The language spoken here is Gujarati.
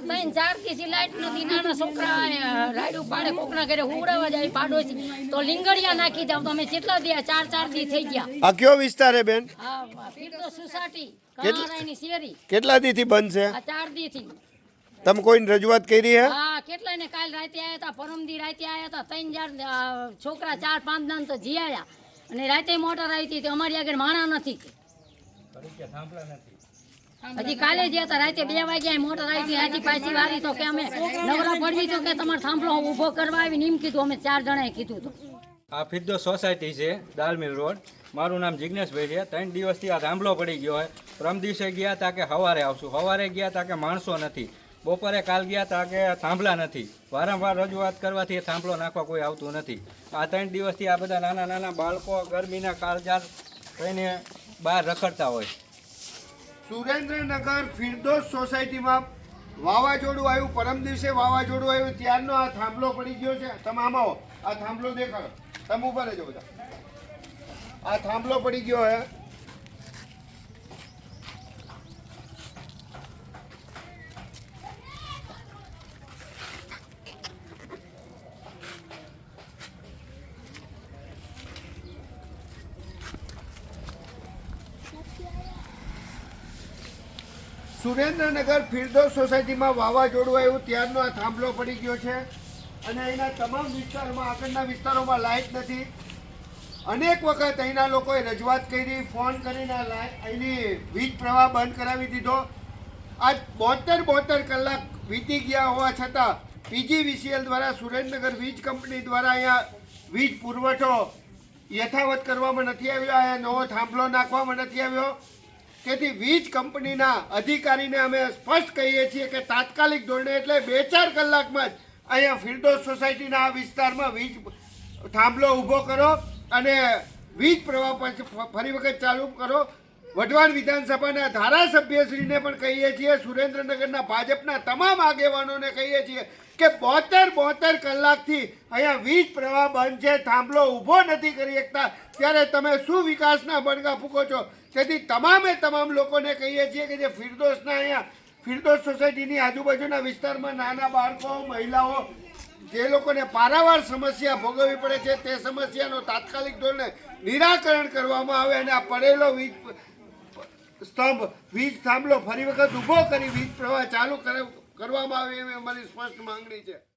ત્રણ ચારથી લાઈટ નથી નાના છોકરા અ, પાડે કોકના ઘરે હુવડાવવા જાય પાડોશી. તો લીંગડિયા નાખી જાવ તમે કેટલા દે ચાર ચાર દી થઈ ગયા. આ કયો વિસ્તાર હે બેન? હા ફીરતો સોસાયટી કેટલ- કણારાયની શેરી. કેટલા દીથી બંધ છે? આ ચાર દી થી તમે કોઈને રજૂઆત કરી હે? હા કેટલા ને કાલ રાતે આયા હતા પરમદી રાતે આયા હતા ત્રણ ચાર છોકરા ચાર પાંચ દાન તો જીયા અને રાતે મોટર આવી હતી અમારી આગળ માણા નથી. હજી કાલે જ્યાં હતા, રાતે બે વાગ્યા મોટર આવી હતી પાછી વાળી તો કે અમે નવરા પડવી તો કે તમારે થાંભલો ઊભો કરવા આવી એમ કીધું, અમે ચાર જણાએ કીધું તો આ ફિદ્દો સોસાયટી છે દાલમિલ રોડ. મારું નામ જિજ્ઞેશભાઈ છે. ત્રણ દિવસથી આ થાંભલો પડી ગયો હોય. પ્રમ દિવસે ગયા તા કે સવારે આવશું. સવારે ગયા તા કે માણસો નથી. બપોરે કાલ ગયા તા કે થાંભલા નથી. વારંવાર રજૂઆત કરવાથી થાંભલો નાખવા કોઈ આવતું નથી. આ ત્રણ દિવસથી આ બધા નાના નાના બાળકો ગરમીના કાળજાર થઈને બહાર રખડતા હોય. સુરેન્દ્રનગર ફિરદોસ સોસાયટીમાં વાવાઝોડું આવ્યું. પરમ દિવસે વાવાઝોડું આવ્યું. ત્યારનો આ થાંભલો પડી ગયો છે. તમે આમાં આવો. આ થાંભલો દેખાડો. તમે ઊભા રહેજો બધા. આ થાંભલો પડી ગયો હે. સુરેન્દ્રનગર ફિરદોસ સોસાયટીમાં વાવાઝોડું આવ્યું, ત્યારનો આ થાંભલો પડી ગયો છે. અને અહીંના તમામ વિસ્તારોમાં, આગળના વિસ્તારોમાં લાઇટ નથી. અનેક વખત અહીંના લોકોએ રજૂઆત કરી, ફોન કરીને લાઇટ અહીંની વીજ પ્રવાહ બંધ કરાવી દીધો. આજ બોતેર બોતેર કલાક વીતી ગયા હોવા છતાં, પીજીવીસીએલ દ્વારા સુરેન્દ્રનગર વીજ કંપની દ્વારા અહીંયા વીજ પુરવઠો યથાવત કરવામાં નથી આવ્યો અહીંયા નવો થાંભલો નાખવામાં નથી આવ્યો. તેથી વીજ કંપનીના અધિકારીને અમે સ્પષ્ટ કહીએ છીએ કે તાત્કાલિક ધોરણે એટલે બે ચાર કલાકમાં જ અહીંયા ફિરદોસ સોસાયટીના આ વિસ્તારમાં વીજ થાંભલો ઊભો કરો અને વીજ પ્રવાહ પછી ફરી વખત ચાલુ કરો. વઢવાણ વિધાનસભાના ધારાસભ્યશ્રીને પણ કહીએ છીએ, સુરેન્દ્રનગરના ભાજપના તમામ આગેવાનોને કહીએ છીએ કે બોતેર બોતેર કલાકથી અહીંયા વીજ પ્રવાહ બંધ છે, થાંભલો ઊભો નથી કરી શકતા. ત્યારે તમે શું વિકાસના બણગા ફૂકો છો? તેથી તમામે તમામ લોકોને કહીએ છીએ કે જે ફિરદોસના અહીંયા, ફિરદોસ સોસાયટીની આજુબાજુના વિસ્તારમાં નાના બાળકો, મહિલાઓ, જે લોકોને પારાવાર સમસ્યા ભોગવવી પડે છે, તે સમસ્યાનો તાત્કાલિક ધોરણે નિરાકરણ કરવામાં આવે અને આ પડેલો વીજ સ્તંભ, વીજ થાંભલો ફરી વખત ઊભો કરી વીજ પ્રવાહ ચાલુ કરે- કરવામાં આવે એવી અમારી સ્પષ્ટ માંગણી છે.